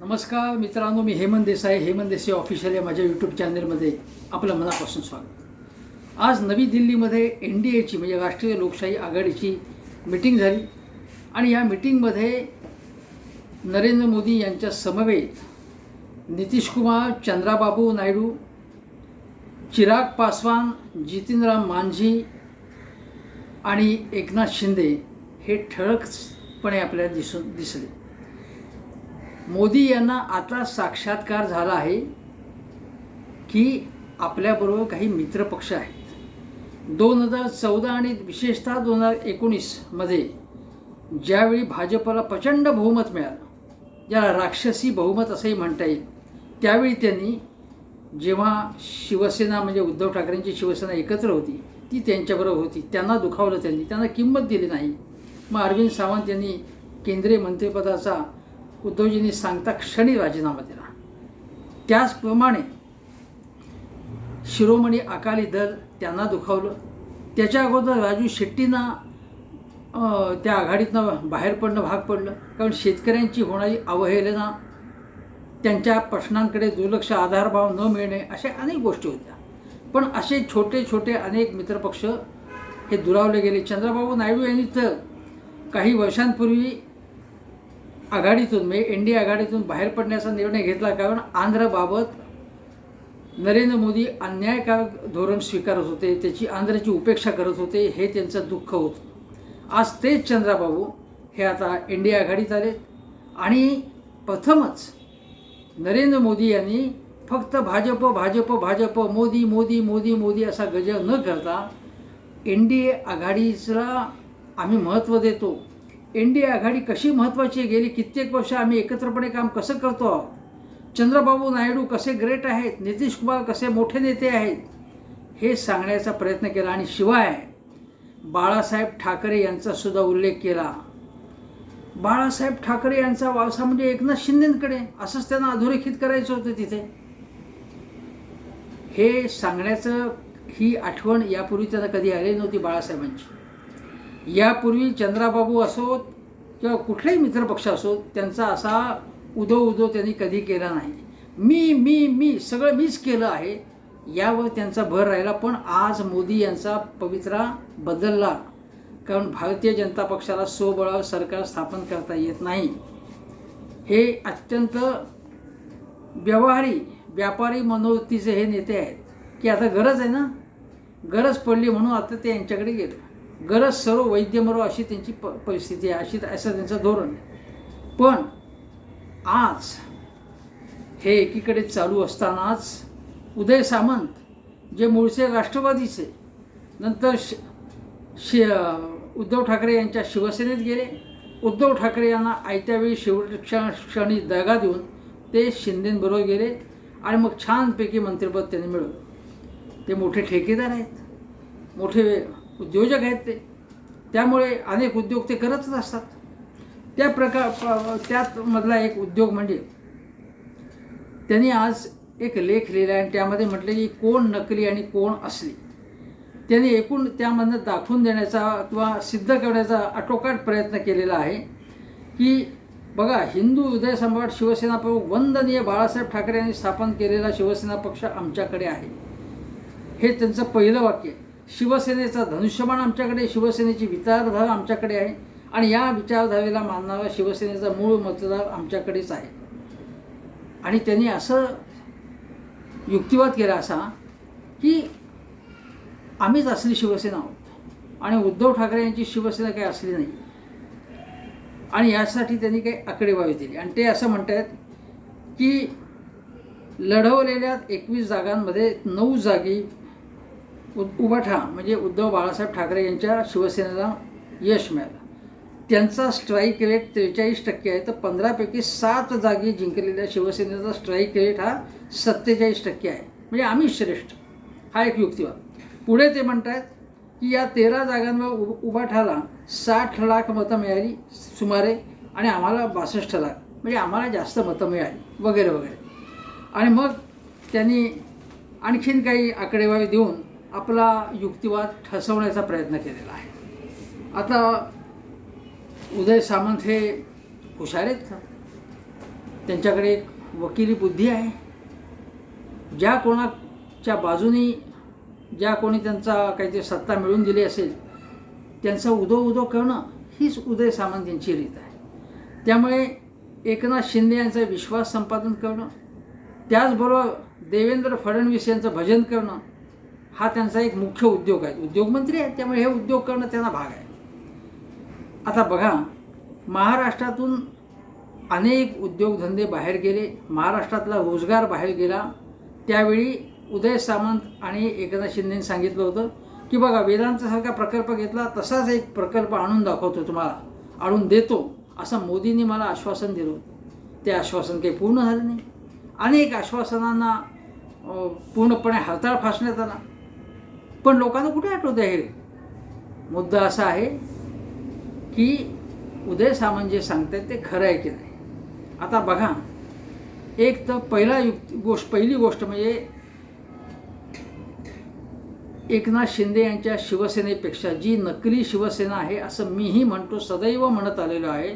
नमस्कार मित्रांनो मी हेमंत देसाई हेमंत देसाई ऑफिशियल या माझ्या यूट्यूब चॅनलमध्ये आपलं मनापासून स्वागत. आज नवी दिल्लीमध्ये एन डी एची म्हणजे राष्ट्रीय लोकशाही आघाडीची मिटिंग झाली. आणि या मिटिंगमध्ये नरेंद्र मोदी यांच्या समवेत नितीश कुमार चंद्राबाबू नायडू चिराग पासवान जितेंद्र मांझी आणि एकनाथ शिंदे हे ठळकपणे आपल्याला दिसून दिसले. मोदी यांना आता साक्षात्कार झाला आहे की आपल्याबरोबर काही मित्रपक्ष आहेत. दोन हजार चौदा आणि विशेषतः दोन हजार एकोणीसमध्ये ज्यावेळी भाजपला प्रचंड बहुमत मिळालं ज्याला राक्षसी बहुमत असंही म्हणता येईल त्यावेळी त्यांनी जेव्हा शिवसेना म्हणजे उद्धव ठाकरेंची शिवसेना एकत्र होती ती त्यांच्याबरोबर होती. त्यांना दुखावलं त्यांनी त्यांना किंमत दिली नाही. मग अरविंद सावंत यांनी केंद्रीय मंत्रिपदाचा उद्धवजींनी सांगता क्षणी राजीनामा दिला. त्याचप्रमाणे शिरोमणी अकाली दल त्यांना दुखावलं. त्याच्या अगोदर राजू शेट्टींना त्या आघाडीतनं बाहेर पडणं भाग पडलं. कारण शेतकऱ्यांची होणारी अवहेलना त्यांच्या प्रश्नांकडे दुर्लक्ष आधारभाव न मिळणे अशा अनेक गोष्टी होत्या. पण असे छोटे छोटे अनेक मित्रपक्ष हे दुरावले गेले. चंद्रबाबू नायडू यांनी तर काही वर्षांपूर्वी आघाडीतून म्हणजे एन डी आघाडीतून बाहेर पडण्याचा निर्णय घेतला. कारण आंध्रबाबत नरेंद्र मोदी अन्यायकारक धोरण स्वीकारत होते. त्याची आंध्रची उपेक्षा करत होते. हे त्यांचं दुःख होतं. आज तेच चंद्राबाबू हे आता एन डी आघाडीत आले. आणि प्रथमच नरेंद्र मोदी यांनी फक्त भाजप भाजप भाजप मोदी मोदी मोदी मोदी असा गजर न करता एन डी ए आघाडीला आम्ही महत्त्व देतो. एन डी ए आघाडी कशी महत्त्वाची आहे? गेली कित्येक वर्ष आम्ही एकत्रपणे काम कसं करतो आहोत? चंद्रबाबू नायडू कसे ग्रेट आहेत? नितीश कुमार कसे मोठे नेते आहेत? हे सांगण्याचा प्रयत्न केला आणि शिवाय बाळासाहेब ठाकरे यांचासुद्धा उल्लेख केला. बाळासाहेब ठाकरे यांचा वारसा म्हणजे एकनाथ शिंदेकडे. असंच त्यांना अधोरेखित करायचं होतं तिथे. हे सांगण्याचं ही आठवण यापूर्वी त्यांना कधी आली नव्हती बाळासाहेबांची. यापूर्वी चंद्राबाबू असोत किंवा कुठलाही मित्रपक्ष असोत त्यांचा असा उदो उदो त्यांनी कधी केला नाही. मी मी मी सगळं मीच केलं आहे यावर त्यांचा भर राहिला. पण आज मोदी यांचा पवित्रा बदलला कारण भारतीय जनता पक्षाला स्वबळावर सरकार स्थापन करता येत नाही. हे अत्यंत व्यवहारी व्यापारी मनोवृत्तीचे हे नेते आहेत. की आता गरज आहे ना? गरज पडली म्हणून आता ते यांच्याकडे गेलं. गरज सर्व वैद्य मरो अशी त्यांची प परिस्थिती आहे. अशी असं त्यांचं धोरण आहे. पण आज हे एकीकडे चालू असतानाच उदय सामंत जे मूळचे राष्ट्रवादीचे नंतर श शि उद्धव ठाकरे यांच्या शिवसेनेत गेले. उद्धव ठाकरे यांना आयत्यावेळी वेळी क्षणी दगा देऊन ते शिंदेबरोबर गेले आणि मग छानपैकी मंत्रिपद त्यांनी मिळवलं. ते मोठे ठेकेदार आहेत. मोठे उद्योजक आहेत ते. त्यामुळे अनेक उद्योग ते करतच असतात. त्या प्रकार त्यातमधला त्यात मधला एक उद्योग म्हणजे त्यांनी आज एक लेख लिहिला आहे आणि त्यामध्ये म्हटले की कोण नकली आणि कोण असली. त्यांनी एकूण त्यामधनं दाखवून देण्याचा किंवा सिद्ध करण्याचा आटोकाट प्रयत्न केलेला आहे की बघा हिंदू हृदय सम्राट शिवसेना प्रमुख वंदनीय बाळासाहेब ठाकरे यांनी स्थापन केलेला शिवसेना पक्ष आमच्याकडे आहे. हे त्यांचं पहिलं वाक्य आहे. शिवसेनेचा धनुष्यबाण आमच्याकडे शिवसेनेची विचारधारा आमच्याकडे आहे. आणि या विचारधारेला मानणारा शिवसेनेचा मूळ मतदार आमच्याकडेच आहे. आणि त्यांनी असं युक्तिवाद केला असा की आम्हीच असली शिवसेना आहोत. आणि उद्धव ठाकरे यांची शिवसेना काही असली नाही. आणि यासाठी त्यांनी काही आकडेवारी दिली. आणि ते असं म्हणत आहेत की लढवलेल्या एकवीस जागांमध्ये नऊ जागी उ उबाठा म्हणजे उद्धव बाळासाहेब ठाकरे यांच्या शिवसेनेला यश मिळालं. त्यांचा स्ट्राईक रेट त्रेचाळीस टक्के आहे. तर पंधरापैकी सात जागी जिंकलेल्या शिवसेनेचा स्ट्राईक रेट हा सत्तेचाळीस टक्के आहे. म्हणजे आम्ही श्रेष्ठ. हा एक युक्तिवाद. पुढे ते म्हणत आहेत की या तेरा जागांवर उ उबाठाला साठ लाख मतं मिळाली सुमारे आणि आम्हाला बासष्ट लाख. म्हणजे आम्हाला जास्त मतं मिळाली. वगैरे वगैरे. आणि मग त्यांनी आणखीन काही आकडेवारी देऊन आपला युक्तिवाद ठसवण्याचा प्रयत्न केलेला आहे. आता उदय सामंत हे हुशार आहेत त्यांच्याकडे एक वकिली बुद्धी आहे. ज्या कोणाच्या बाजूनी ज्या कोणी त्यांचा काहीतरी सत्ता मिळवून दिली असेल त्यांचा उदो उदो करणं हीच उदय सामंत यांची रीत आहे. त्यामुळे एकनाथ शिंदे यांचा विश्वास संपादन करणं त्याचबरोबर देवेंद्र फडणवीस यांचं भजन करणं हा त्यांचा एक मुख्य उद्योग आहे. उद्योगमंत्री आहेत त्यामुळे हे उद्योग करणं त्यांना भाग आहे. आता बघा महाराष्ट्रातून अनेक उद्योगधंदे बाहेर गेले महाराष्ट्रातला रोजगार बाहेर गेला. त्यावेळी उदय सामंत आणि एकनाथ शिंदेने सांगितलं होतं की बघा वेदांतसारखा प्रकल्प घेतला तसाच एक प्रकल्प आणून दाखवतो तुम्हाला. आणून देतो. असं मोदींनी मला आश्वासन दिलं होतं. ते आश्वासन काही पूर्ण झालं नाही. अनेक आश्वासनांना पूर्णपणे हरताळ फासण्यात आला. पण लोकांना कुठे आठवतं हे? मुद्दा असा आहे की उदय सामंत जे सांगतात ते खरं आहे की नाही? आता बघा एक तर पहिला युक्ती गोष्ट पहिली गोष्ट म्हणजे एकनाथ शिंदे यांच्या शिवसेनेपेक्षा जी नकली शिवसेना आहे असं मीही म्हणतो सदैव म्हणत आलेलो आहे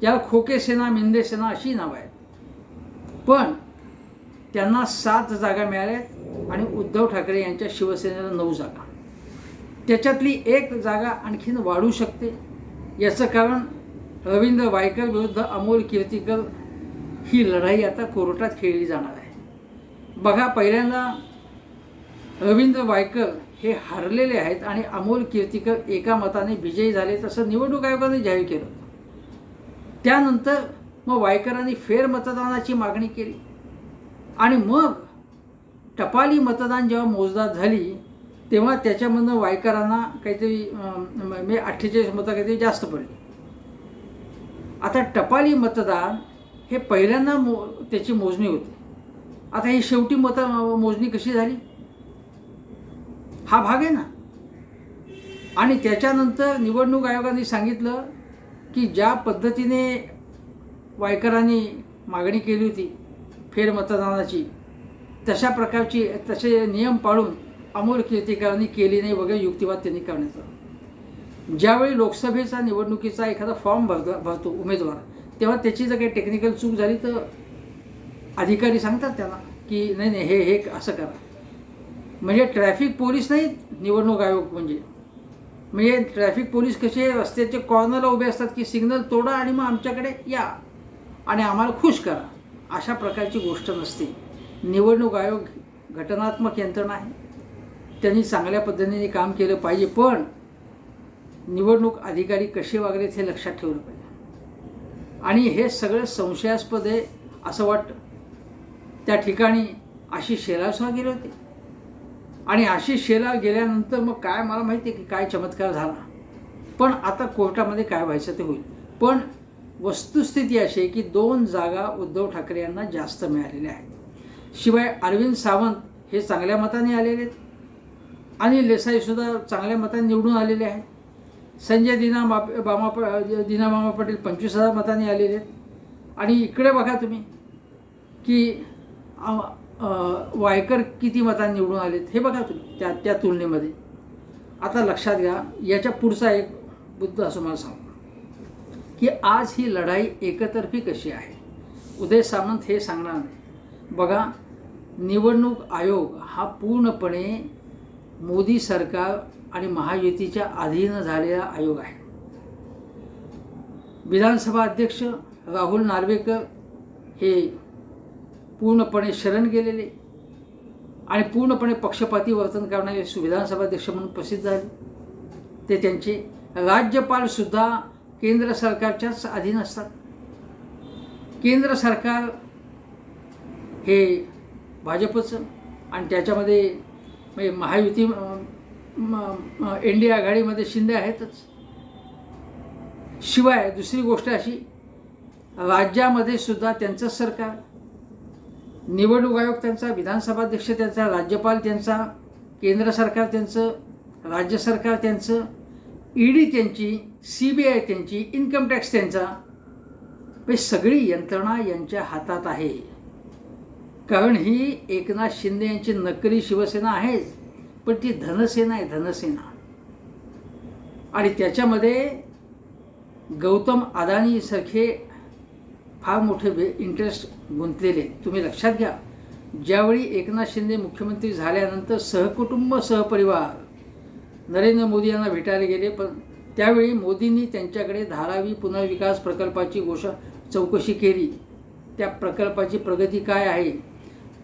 त्या खोके सेना मिंदे सेना अशी नावं आहेत. पण त्यांना सात जागा मिळाल्यात. आणि उद्धव ठाकरे यांच्या शिवसेनेला नऊ जागा. त्याच्यातली एक जागा आणखीन वाढू शकते. याचं कारण रवींद्र वायकर विरुद्ध अमोल कीर्तीकर ही लढाई आता कोर्टात खेळली जाणार आहे. बघा पहिल्यांदा रवींद्र वायकर हे हरलेले आहेत आणि अमोल कीर्तीकर एका मताने विजयी झाले तसं निवडणूक आयोगाने जाहीर केलं त्यानंतर मग वायकरांनी फेरमतदानाची मागणी केली. आणि मग टपाली मतदान जेव्हा मोजदाद झाली तेव्हा त्याच्यामधनं वायकरांना काहीतरी अं, म्हणजे अठ्ठेचाळीस मतं काहीतरी जास्त पडली. आता टपाली मतदान हे पहिल्यांदा मो त्याची मोजणी होती. आता ही शेवटी मत मोजणी कशी झाली? हा भाग आहे ना? आणि त्याच्यानंतर निवडणूक आयोगाने सांगितलं की ज्या पद्धतीने वायकरांनी मागणी केली होती फेरमतदानाची तशा प्रकारची तसे नियम पाळून अमोल कीर्तिकारांनी केली नाही वगैरे युक्तिवाद त्यांनी करण्याचा. ज्यावेळी लोकसभेचा निवडणुकीचा एखादा फॉर्म भरतो भरतो उमेदवार तेव्हा त्याची जर काही टेक्निकल चूक झाली तर अधिकारी सांगतात त्यांना की नाही नाही हे हे असं करा. म्हणजे ट्रॅफिक पोलीस नाही निवडणूक आयोग म्हणजे. म्हणजे ट्रॅफिक पोलीस कसे रस्त्याचे कॉर्नरला उभे असतात की सिग्नल तोडा आणि मग आमच्याकडे या आणि आम्हाला खुश करा. अशा प्रकारची गोष्ट नसते. निवडणूक आयोग घटनात्मक यंत्रणा आहे. त्यांनी चांगल्या पद्धतीने काम केलं पाहिजे पण निवडणूक अधिकारी कसे वागलेत हे लक्षात ठेवलं पाहिजे. आणि हे सगळं संशयास्पद आहे असं वाटतं. त्या ठिकाणी आशिष शेलारसुद्धा गेले होते. आणि आशिष शेलाव गेल्यानंतर मग काय मला माहिती आहे की काय चमत्कार झाला. पण आता कोर्टामध्ये काय व्हायचं ते होईल. पण वस्तुस्थिती अशी आहे की दोन जागा उद्धव ठाकरे यांना जास्त मिळालेल्या आहेत. शिवाय अरविंद सावंत हे चांगल्या मताने आलेले आहेत. आणि लेसाईसुद्धा चांगल्या मताने निवडून आलेले आहेत. संजय दिना बाप बामा प दिना मामा पटेल पंचवीस हजार मताने आलेले आहेत. आणि इकडे बघा तुम्ही की वायकर किती मतांनी निवडून आलेत हे बघा तुम्ही त्या त्या तुलनेमध्ये. आता लक्षात घ्या याच्या पुढचा एक मुद्दा असं मला सांग. की आज ही लढाई एकतर्फी कशी आहे? उदय सामंत हे सांगणार नाही. बघा निवडणूक आयोग हा पूर्णपणे मोदी सरकार आणि महायुतीच्या अधीन झालेला आयोग आहे. विधानसभा अध्यक्ष राहुल नार्वेकर हे पूर्णपणे शरण गेलेले आणि पूर्णपणे पक्षपाती वर्तन करणारे विधानसभा अध्यक्ष म्हणून प्रसिद्ध झाले. ते त्यांचे राज्यपालसुद्धा केंद्र सरकारच्याच अधीन असतात. केंद्र सरकार हे भाजपचं आणि त्याच्यामध्ये म्हणजे महायुती एन डी आघाडीमध्ये शिंदे आहेतच. शिवाय दुसरी गोष्ट अशी राज्यामध्ये सुद्धा त्यांचंच सरकार निवडणूक आयोग त्यांचा विधानसभा अध्यक्ष त्यांचा राज्यपाल त्यांचा केंद्र सरकार त्यांचं राज्य सरकार त्यांचं ईडी त्यांची सी बी आय त्यांची इन्कम टॅक्स त्यांचा हे सगळी यंत्रणा यांच्या हातात आहे. कारण ही एकनाथ शिंदे यांची नकली शिवसेना आहेच पण ती धनसेना आहे धनसेना. आणि त्याच्यामध्ये गौतम अदानीसारखे फार मोठे वे इंटरेस्ट गुंतलेले तुम्ही लक्षात घ्या ज्यावेळी एकनाथ शिंदे मुख्यमंत्री झाल्यानंतर सहकुटुंब सहपरिवार नरेंद्र मोदी यांना भेटायला गेले पण त्यावेळी मोदींनी त्यांच्याकडे धारावी पुनर्विकास प्रकल्पाची घोषणा चौकशी केली. त्या प्रकल्पाची प्रगती काय आहे?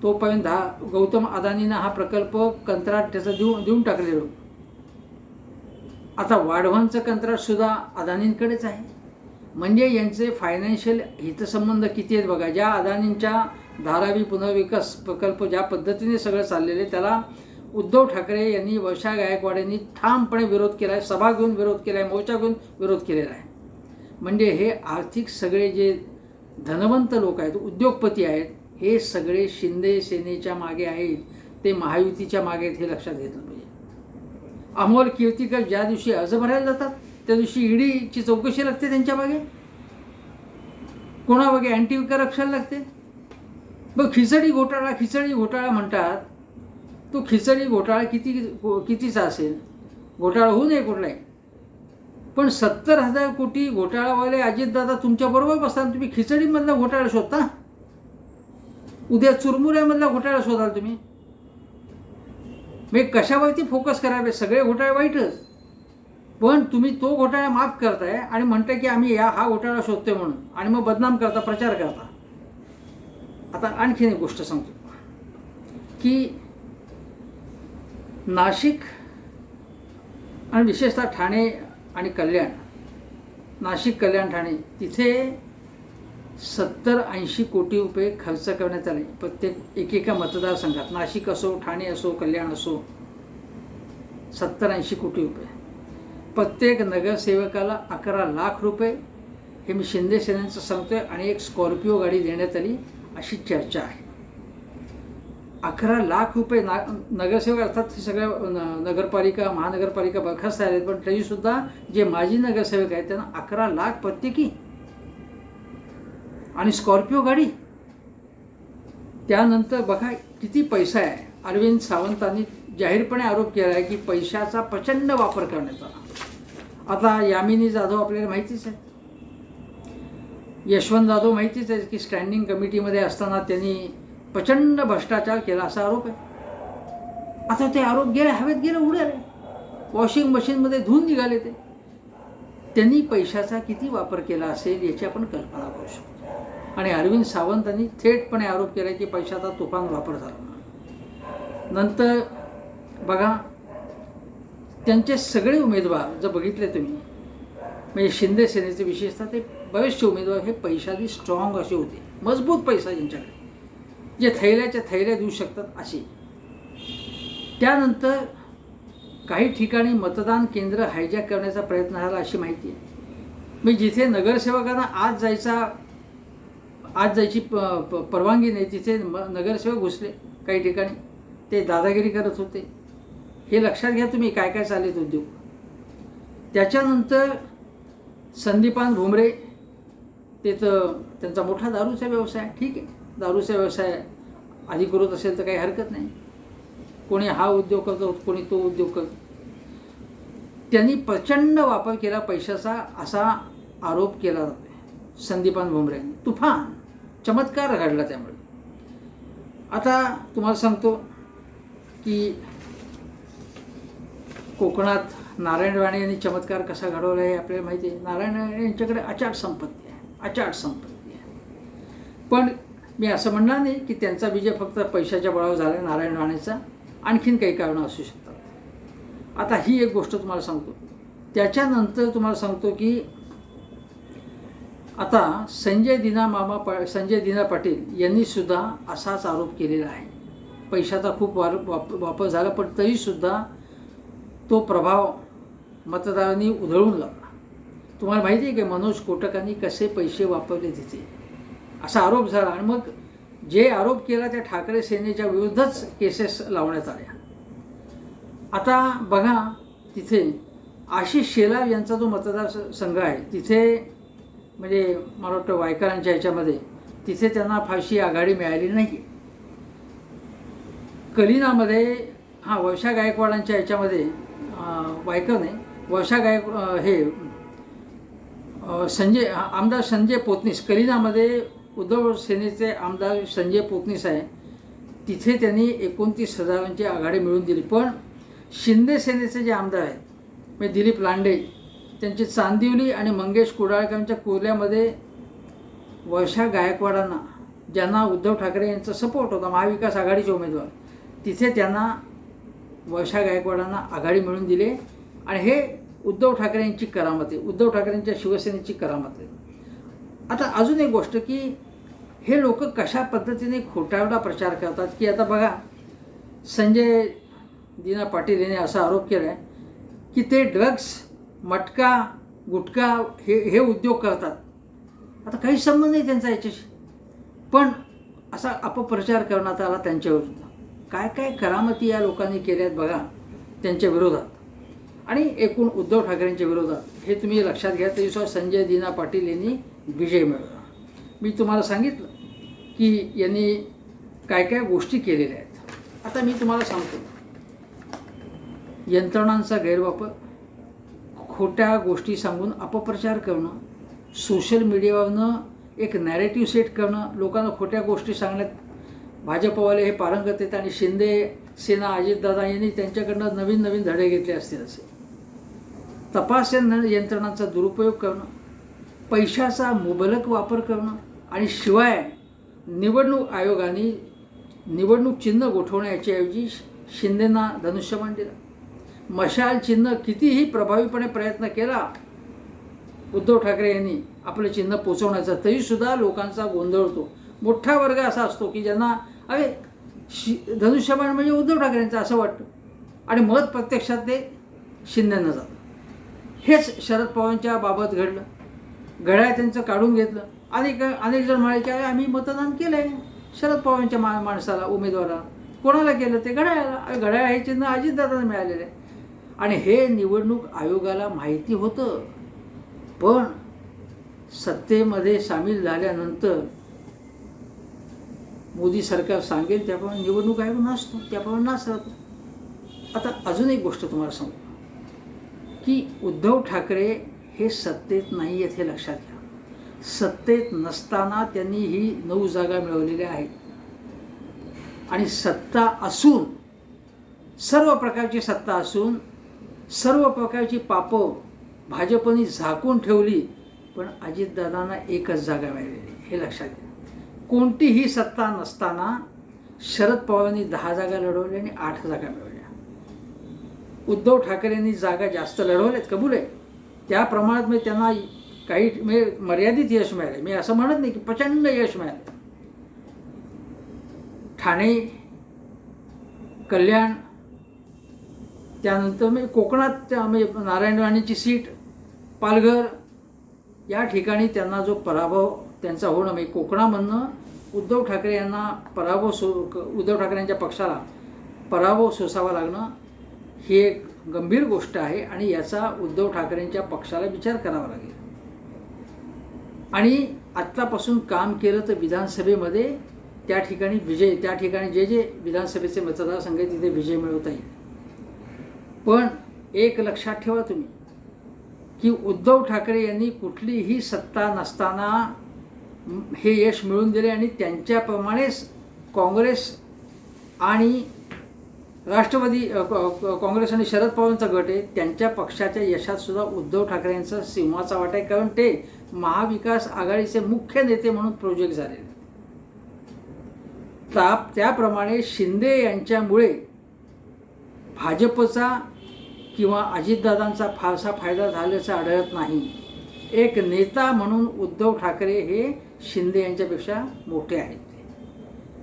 तोपर्यंत दहा गौतम अदानीनं हा प्रकल्प कंत्राट त्याचं देऊन देऊन टाकलेलो. आता वाढवांचं कंत्राटसुद्धा अदानींकडेच आहे. म्हणजे यांचे फायनान्शियल हितसंबंध किती आहेत बघा ज्या अदानींच्या धारावी पुनर्विकास प्रकल्प ज्या पद्धतीने सगळं चाललेले त्याला उद्धव ठाकरे यांनी वर्षा गायकवाड यांनी ठामपणे विरोध केला आहे सभा घेऊन विरोध केला आहे मोर्चा घेऊन विरोध केलेला आहे. म्हणजे हे आर्थिक सगळे जे धनवंत लोक आहेत उद्योगपती आहेत हे सगळे शिंदे सेनेच्या मागे आहेत ते महायुतीच्या मागे आहेत हे लक्षात घेतलं पाहिजे. अमोल कीर्तिकर ज्या दिवशी अर्ज भरायला जातात त्या दिवशी ईडीची चौकशी लागते त्यांच्या मागे? कोणामागे? अँटी करप्शन लागते? मग खिचडी घोटाळा खिचडी घोटाळा म्हणतात तो खिचडी घोटाळा किती कितीचा असेल? घोटाळा होऊ नये कुठलाही. पण सत्तर हजार कोटी घोटाळावाले अजितदादा तुमच्याबरोबर बसताना तुम्ही खिचडीमधला घोटाळा शोधता? उद्या चुरमुऱ्यामधला घोटाळा शोधाल तुम्ही. म्हणजे कशावरती फोकस करावे? सगळे घोटाळे वाईटच. पण तुम्ही तो घोटाळा माफ करताय आणि म्हणताय की आम्ही या हा घोटाळा शोधतोय म्हणून. आणि मग बदनाम करता प्रचार करता. आता आणखीन एक गोष्ट सांगतो. की नाशिक आणि विशेषतः ठाणे आणि कल्याण नाशिक कल्याण ठाणे तिथे सत्तर ऐंशी कोटी रुपये खर्च करण्यात आले. प्रत्येक एकेका मतदारसंघात नाशिक असो ठाणे असो कल्याण असो सत्तर ऐंशी कोटी रुपये. प्रत्येक नगरसेवकाला अकरा लाख रुपये. हे मी शिंदे सेनेचं सांगतोय आणि एक स्कॉर्पिओ गाडी देण्यात आली अशी चर्चा आहे. अकरा लाख रुपये ना नगरसेवक अर्थात हे सगळ्या न- नगरपालिका महानगरपालिका बरखास्त आहेत पण तरीसुद्धा जे माजी नगरसेवक आहेत त्यांना अकरा लाख प्रत्येकी आणि स्कॉर्पिओ गाडी. त्यानंतर बघा किती पैसा आहे. अरविंद सावंतांनी जाहीरपणे आरोप केला आहे की पैशाचा प्रचंड वापर करण्यात आला. आता यामिनी जाधव आपल्याला माहितीच आहे. यशवंत जाधव माहितीच आहे की स्टँडिंग कमिटीमध्ये असताना त्यांनी प्रचंड भ्रष्टाचार केला असा आरोप आहे. आता ते आरोप गेले हवेत गेले उडाले वॉशिंग मशीनमध्ये धुवून निघाले ते. त्यांनी पैशाचा किती वापर केला असेल याची आपण कल्पना करू शकतो. आणि अरविंद सावंतांनी थेटपणे आरोप केला की पैशाचा तुफान वापर झाला. नंतर बघा त्यांचे सगळे उमेदवार जर बघितले तुम्ही म्हणजे शिंदे सेनेचे विशेषतः ते बरेचसे उमेदवार हे पैशादी स्ट्रॉंग असे होते. मजबूत पैसा ज्यांच्याकडे जे थैल्याच्या थैल्या देऊ शकतात असे. त्यानंतर काही ठिकाणी मतदान केंद्र हायजॅक करण्याचा प्रयत्न झाला अशी माहिती आहे. मी जिथे नगरसेवकांना आज जायचा आज जायची प प- परवानगी नाही तिथे म नगरसेवक घुसले काही ठिकाणी ते दादागिरी करत होते. हे लक्षात घ्या तुम्ही काय काय चालेत उद्योग. त्याच्यानंतर संदीपान भुमरे ते तर त्यांचा मोठा दारूचा व्यवसाय ठीक आहे. दारूचा व्यवसाय आधी करत असेल तर काही हरकत नाही. कोणी हा उद्योग करतो कोणी तो उद्योग करतो. त्यांनी प्रचंड वापर केला पैशाचा असा आरोप केला जातो संदीपान भुमरे तुफान. चमत्कार घडला त्यामुळे. आता तुम्हाला सांगतो की कोकणात नारायण राणे यांनी चमत्कार कसा घडवला हे आपल्याला माहिती आहे. नारायण राणे यांच्याकडे अचाट संपत्ती आहे. अचाट संपत्ती आहे. पण मी असं म्हणणार नाही की त्यांचा विजय फक्त पैशाच्या बळावर झाला नारायण राणेचा. आणखीन काही कारणं असू शकतात. आता ही एक गोष्ट तुम्हाला सांगतो. त्याच्यानंतर तुम्हाला सांगतो की आता संजय दिना मामा पा संजय दिना पाटील यांनीसुद्धा असाच आरोप केलेला आहे. पैशाचा खूप वार वाप वापर झाला पण तरीसुद्धा तो प्रभाव मतदारांनी उधळून लावला. तुम्हाला माहिती आहे की मनोज कोटकांनी कसे पैसे वापरले तिथे? असा आरोप झाला आणि मग जे आरोप केला त्या ठाकरे सेनेच्या विरुद्धच केसेस लावण्यात आल्या. आता बघा तिथे आशिष शेलार यांचा जो मतदार संघ आहे तिथे म्हणजे मला वाटतं वायकरांच्या ह्याच्यामध्ये तिथे त्यांना फारशी आघाडी मिळाली नाही कलिनामध्ये हां वर्षा गायकवाडांच्या ह्याच्यामध्ये वायकर नाही वर्षा गायक हे संजय आमदार संजय पोतनीस कलिनामध्ये उद्धव सेनेचे आमदार संजय पोतनीस आहे. तिथे त्यांनी एकोणतीस हजारांची आघाडी मिळवून दिली. पण शिंदे सेनेचे जे आमदार आहेत म्हणजे दिलीप लांडे त्यांचे चांदिवली आणि मंगेश कुडाळकरांच्या कोल्यामध्ये वर्षा गायकवाडांना ज्यांना उद्धव ठाकरे यांचा सपोर्ट होता महाविकास आघाडीचे उमेदवार तिथे त्यांना वर्षा गायकवाडांना आघाडी मिळून दिले. आणि हे उद्धव ठाकरे यांची करामत आहे. उद्धव ठाकरेंच्या शिवसेनेची करामत आहे. आता अजून एक गोष्ट की हे लोक कशा पद्धतीने खोटावडा प्रचार करतात की आता बघा संजय दिना पाटील यांनी असा आरोप केला आहे की ते ड्रग्स मटका गुटखा हे हे उद्योग करतात. आता काही संबंध नाही त्यांचा याच्याशी. पण असा अपप्रचार करण्यात आला त्यांच्याविरुद्ध काय काय करामती या लोकांनी केल्यात बघा त्यांच्या विरोधात. आणि एकूण उद्धव ठाकरेंच्या विरोधात. हे तुम्ही लक्षात घ्या तरी दिवसात संजय दिना पाटील यांनी विजय मिळवला. मी तुम्हाला सांगितलं की यांनी काय काय गोष्टी केलेल्या आहेत. आता मी तुम्हाला सांगतो. यंत्रणांचा गैरवापर खोट्या गोष्टी सांगून अपप्रचार करणं सोशल मीडियावरनं एक नॅरेटिव्ह सेट करणं लोकांना खोट्या गोष्टी सांगण्यात भाजपवाले हे पारंगत आहेत आणि शिंदे सेना अजितदादा यांनी त्यांच्याकडनं नवीन नवीन धडे घेतले असतील असे. तपास यंत्रणांचा दुरुपयोग करणं पैशाचा मुबलक वापर करणं आणि शिवाय निवडणूक आयोगाने निवडणूक चिन्ह गोठवण्याच्याऐवजी शिंदेंना धनुष्यबाण दिला. मशाल चिन्ह कितीही प्रभावीपणे प्रयत्न केला उद्धव ठाकरे यांनी आपलं चिन्ह पोचवण्याचा तरीसुद्धा लोकांचा गोंधळतो. मोठा वर्ग असा असतो की ज्यांना अरे शि धनुष्यबाण म्हणजे उद्धव ठाकरेंचं असं वाटतं. आणि मत प्रत्यक्षात ते शिंद्यांना जातं हेच शरद पवारांच्या बाबत घडलं. घड्याळ त्यांचं काढून घेतलं. अनेक अनेक जण म्हणाले की अरे आम्ही मतदान केलं आहे शरद पवारांच्या मा माणसाला उमेदवाराला. कोणाला केलं ते? घड्याळाला. अरे घड्याळ हे चिन्ह अजितदादांना मिळालेलं आहे. आणि हे निवडणूक आयोगाला माहिती होतं. पण सत्तेमध्ये सामील झाल्यानंतर मोदी सरकार सांगेल त्याप्रमाणे निवडणूक आयोग नसतो त्याप्रमाणे नाच आता अजून एक गोष्ट तुम्हाला सांगू की उद्धव ठाकरे हे सत्तेत नाही आहेत हे लक्षात घ्या. सत्तेत नसताना त्यांनी ही नऊ जागा मिळवलेल्या आहेत. आणि सत्ता असून सर्व प्रकारची सत्ता असून सर्व प्रकारची पापं भाजपने झाकून ठेवली पण अजितदादांना एकच जागा मिळालेली हे लक्षात घ्या. कोणतीही सत्ता नसताना शरद पवारांनी दहा जागा लढवल्या आणि आठ जागा मिळवल्या. उद्धव ठाकरेंनी जागा जास्त लढवल्यात कबूल आहे. त्या प्रमाणात मी त्यांना काही म्हणजे मर्यादित यश मिळाले मी असं म्हणत नाही की प्रचंड यश मिळालं ठाणे कल्याण त्यानंतर मी कोकणात त्या म्हणजे नारायणवाणीची सीट पालघर या ठिकाणी त्यांना जो पराभव त्यांचा होणं म्हणजे कोकणामधनं उद्धव ठाकरे यांना पराभव सो उद्धव ठाकरे यांच्या पक्षाला पराभव सोसावा लागणं ही एक गंभीर गोष्ट आहे आणि याचा उद्धव ठाकरेंच्या पक्षाला विचार करावा लागेल. आणि आत्तापासून काम केलं तर विधानसभेमध्ये त्या ठिकाणी विजय त्या ठिकाणी जे जे विधानसभेचे मतदारसंघ आहे तिथे विजय मिळवता येईल. पण एक लक्षात ठेवा तुम्ही की उद्धव ठाकरे यांनी कुठलीही सत्ता नसताना हे यश मिळवून दिले आणि त्यांच्याप्रमाणेच काँग्रेस आणि राष्ट्रवादी काँग्रेस आणि शरद पवारांचा गट आहे. त्यांच्या पक्षाच्या यशात सुद्धा उद्धव ठाकरे यांचा सिंहाचा वाटा आहे. कारण ते महाविकास आघाडीचे मुख्य नेते म्हणून प्रोजेक्ट झाले. ताप त्याप्रमाणे शिंदे यांच्यामुळे भाजपचा किंवा अजितदादांचा फारसा फायदा झाल्याचं आढळत नाही. एक नेता म्हणून उद्धव ठाकरे हे शिंदे यांच्यापेक्षा मोठे आहेत.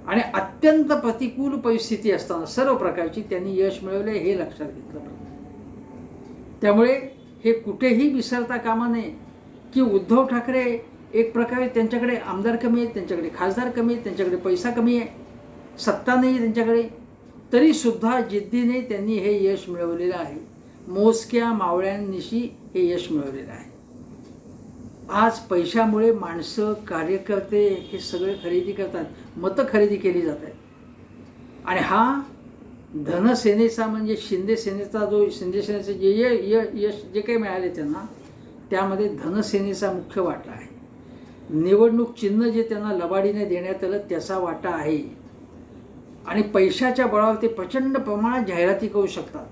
आणि अत्यंत प्रतिकूल परिस्थिती असताना सर्व प्रकारची त्यांनी यश मिळवले हे लक्षात घेतलं पाहिजे. त्यामुळे हे कुठेही विसरता कामा नये. की उद्धव ठाकरे एक प्रकारे त्यांच्याकडे आमदार कमी आहेत त्यांच्याकडे खासदार कमी आहेत त्यांच्याकडे पैसा कमी आहे सत्ता नाही आहे त्यांच्याकडे तरीसुद्धा जिद्दीने त्यांनी हे यश मिळवलेलं आहे. मोजक्या मावळ्यांनिशी हे यश मिळवलेलं आहे. आज पैशामुळे माणसं कार्यकर्ते हे सगळे खरेदी करतात. मतं खरेदी केली जात आहेत. आणि हा धनसेनेचा म्हणजे शिंदे सेनेचा जो शिंदे सेनेचं जे य य- यश जे काही मिळाले त्यांना त्यामध्ये धनसेनेचा मुख्य वाटा आहे. निवडणूक चिन्ह जे त्यांना लबाडीने देण्यात आलं त्याचा वाटा आहे. आणि पैशाच्या बळावर ते प्रचंड प्रमाणात जाहिराती करू शकतात.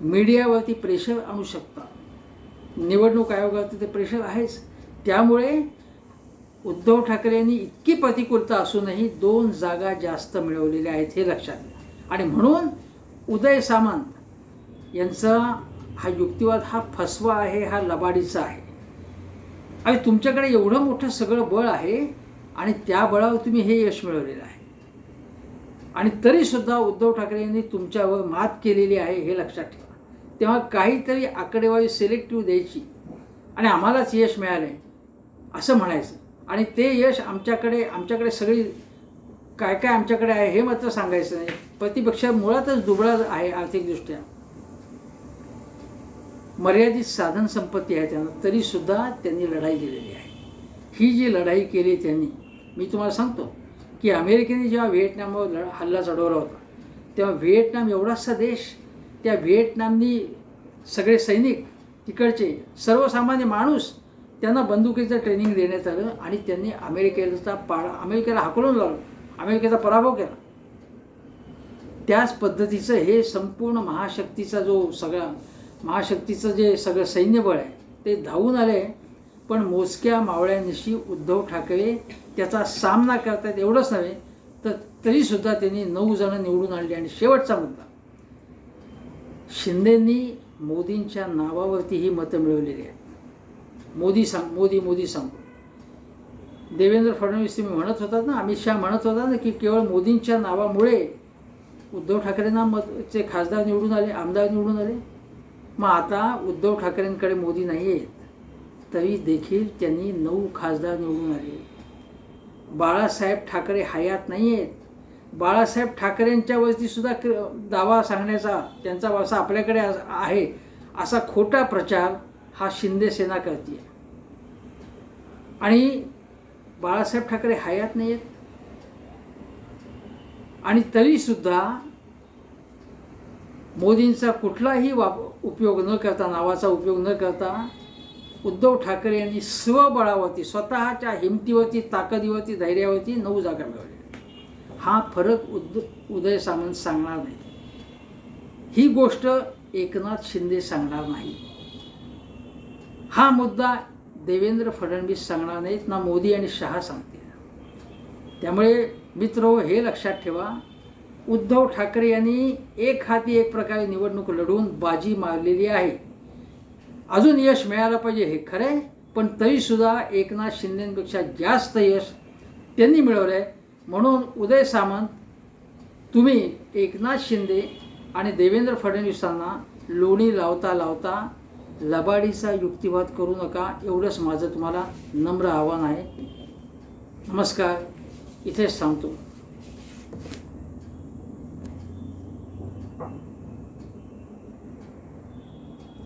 मीडियावरती प्रेशर आणू शकता. निवडणूक आयोगावरती ते प्रेशर आहेच. त्यामुळे उद्धव ठाकरे यांनी इतकी प्रतिकूलता असूनही दोन जागा जास्त मिळवलेल्या आहेत हे लक्षात घ्या. आणि म्हणून उदय सामंत यांचा हा युक्तिवाद हा फसवा आहे हा लबाडीचा आहे. आणि तुमच्याकडे एवढं मोठं सगळं बळ आहे आणि त्या बळावर तुम्ही हे यश मिळवलेलं आहे. आणि तरीसुद्धा उद्धव ठाकरे यांनी तुमच्यावर मात केलेली आहे हे लक्षात ठेवा. तेव्हा काहीतरी आकडेवारी सिलेक्टिव्ह द्यायची. आणि आम्हालाच यश मिळालं आहे असं म्हणायचं. आणि ते यश आमच्याकडे आमच्याकडे सगळी काय काय आमच्याकडे आहे हे मात्र सांगायचं नाही. प्रतिपक्ष मुळातच दुबळा आहे आर्थिकदृष्ट्या. मर्यादित साधन संपत्ती आहे त्यांना तरीसुद्धा त्यांनी लढाई दिलेली आहे. ही जी लढाई केली त्यांनी मी तुम्हाला सांगतो की अमेरिकेने जेव्हा व्हिएटनामवर लढ हल्ला चढवला होता तेव्हा व्हिएटनाम एवढासा देश त्या व्हिएटनामनी सगळे सैनिक तिकडचे सर्वसामान्य माणूस त्यांना बंदुकीचं ट्रेनिंग देण्यात आलं आणि त्यांनी अमेरिकेचा पाडा अमेरिकेला हाकलून लावलं. अमेरिकेचा पराभव केला. त्याच पद्धतीचं हे संपूर्ण महाशक्तीचा जो सगळा महाशक्तीचं जे सगळं सैन्यबळ आहे ते धावून आले पण मोजक्या मावळ्यांशी उद्धव ठाकरे त्याचा सामना करतायत एवढंच नव्हे तर तरीसुद्धा त्यांनी नऊ जणं निवडून आणली आणि शेवटचा मुद्दा. शिंदेंनी मोदींच्या नावावरती ही मतं मिळवलेली आहेत. मोदी सांग मोदी मोदी सांगतो देवेंद्र फडणवीस तुम्ही म्हणत होतात ना अमित शहा म्हणत होता ना की केवळ मोदींच्या नावामुळे उद्धव ठाकरेंना मत चे खासदार निवडून आले आमदार निवडून आले? मग आता उद्धव ठाकरेंकडे मोदी नाही आहेत तरी देखील त्यांनी नऊ खासदार निवडून आले. बाळासाहेब ठाकरे हयात नाही आहेत. बाळासाहेब ठाकरेंच्या वरती सुद्धा क- दावा सांगण्याचा त्यांचा वारसा आपल्याकडे आहे असा खोटा प्रचार हा शिंदे सेना करते आणि बाळासाहेब ठाकरे हयात नाही आहेत आणि तरीसुद्धा मोदींचा कुठलाही वाप उपयोग न करता नावाचा उपयोग न करता उद्धव ठाकरे यांनी स्वबळावरती स्वतःच्या हिमतीवरती ताकदीवरती धैर्यावरती नऊ जागा मिळवल्या. हा फरक उद उदय सामंत सांगणार नाही. ही गोष्ट एकनाथ शिंदे सांगणार नाही. हा मुद्दा देवेंद्र फडणवीस सांगणार नाहीत ना मोदी आणि शहा सांगतील. त्यामुळे मित्र हे लक्षात ठेवा उद्धव ठाकरे यांनी एक हाती एक प्रकारे निवडणूक लढवून बाजी मारलेली आहे. अजून यश मिळालं पाहिजे हे खरं आहे पण तरीसुद्धा एकनाथ शिंदेपेक्षा जास्त यश त्यांनी मिळवलं आहे म्हणून उदय सामंत तुम्ही एकनाथ शिंदे आणि देवेंद्र फडणवीसांना लोणी लावता लावता लबाडीचा युक्तिवाद करू नका एवढंच माझं तुम्हाला नम्र आव्हान आहे. नमस्कार इथेच थांबतो.